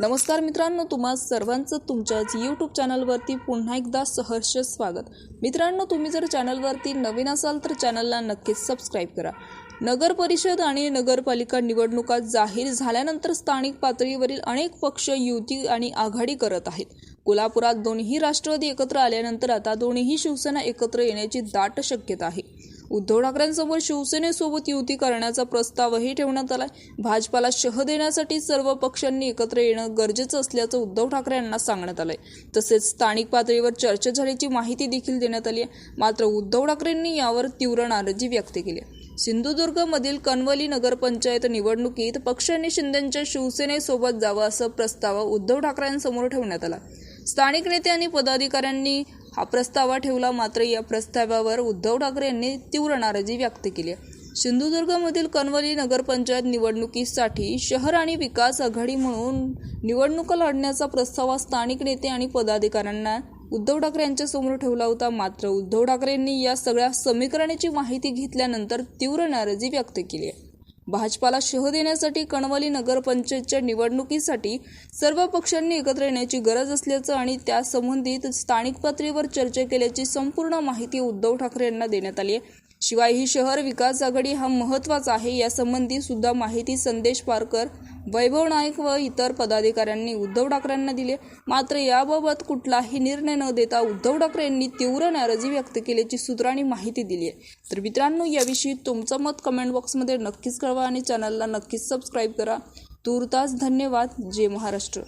नमस्कार मित्रांनो तुम्हा सर्वांचं तुमच्याच यूट्यूब चॅनलवरती पुन्हा एकदा सहर्ष स्वागत. मित्रांनो तुम्ही जर चॅनलवरती नवीन असाल तर चॅनलला नक्कीच सबस्क्राईब करा. नगर परिषद आणि नगरपालिका निवडणुका जाहीर झाल्यानंतर स्थानिक पातळीवरील अनेक पक्ष युती आणि आघाडी करत आहेत. कोल्हापुरात दोन्ही राष्ट्रवादी एकत्र आल्यानंतर आता दोन्ही शिवसेना एकत्र येण्याची दाट शक्यता आहे. उद्धव ठाकरेंसमोर शिवसेनेसोबत युती करण्याचा प्रस्तावही ठेवण्यात आला भाजपाला शह देण्यासाठी सर्व पक्षांनी एकत्र येणं गरजेचं असल्याचं उद्धव ठाकरे यांना सांगण्यात आलंय. तसेच स्थानिक पातळीवर चर्चा झाल्याची माहिती देखील देण्यात आली आहे. मात्र उद्धव ठाकरेंनी यावर तीव्र नाराजी व्यक्त केली आहे. सिंधुदुर्गमधील कणवली नगरपंचायत निवडणुकीत पक्षांनी शिंदेच्या शिवसेनेसोबत जावं असं प्रस्ताव उद्धव ठाकरेंसमोर ठेवण्यात आला. स्थानिक नेते आणि पदाधिकाऱ्यांनी हा प्रस्ताव ठेवला मात्र या प्रस्तावावर उद्धव ठाकरे यांनी तीव्र नाराजी व्यक्त केली आहे. सिंधुदुर्गमधील कणवली नगरपंचायत निवडणुकीसाठी शहर आणि विकास आघाडी म्हणून निवडणुका लढण्याचा प्रस्ताव स्थानिक नेते आणि पदाधिकाऱ्यांना उद्धव ठाकरे यांच्यासमोर ठेवला होता. मात्र उद्धव ठाकरेंनी या सगळ्या समीकरणाची माहिती घेतल्यानंतर तीव्र नाराजी व्यक्त केली आहे. भाजपाला शह देण्यासाठी कणवली नगरपंचायतच्या निवडणुकीसाठी सर्व पक्षांनी एकत्र येण्याची गरज असल्याचं आणि त्या संबंधित स्थानिक पातळीवर चर्चा केल्याची संपूर्ण माहिती उद्धव ठाकरे यांना देण्यात आली आहे. शिवाय ही शहर विकास आघाडी हा महत्त्वाचा आहे यासंबंधी सुद्धा माहिती संदेश पारकर वैभव नाईक व इतर पदाधिकाऱ्यांनी उद्धव ठाकरेंना दिले. मात्र याबाबत कुठलाही निर्णय न देता उद्धव ठाकरे यांनी तीव्र नाराजी व्यक्त केल्याची सूत्रांनी माहिती दिली आहे. तर मित्रांनो याविषयी तुमचं मत कमेंट बॉक्समध्ये नक्कीच कळवा आणि चॅनलला नक्कीच सबस्क्राईब करा. तूर्तास धन्यवाद. जय महाराष्ट्र.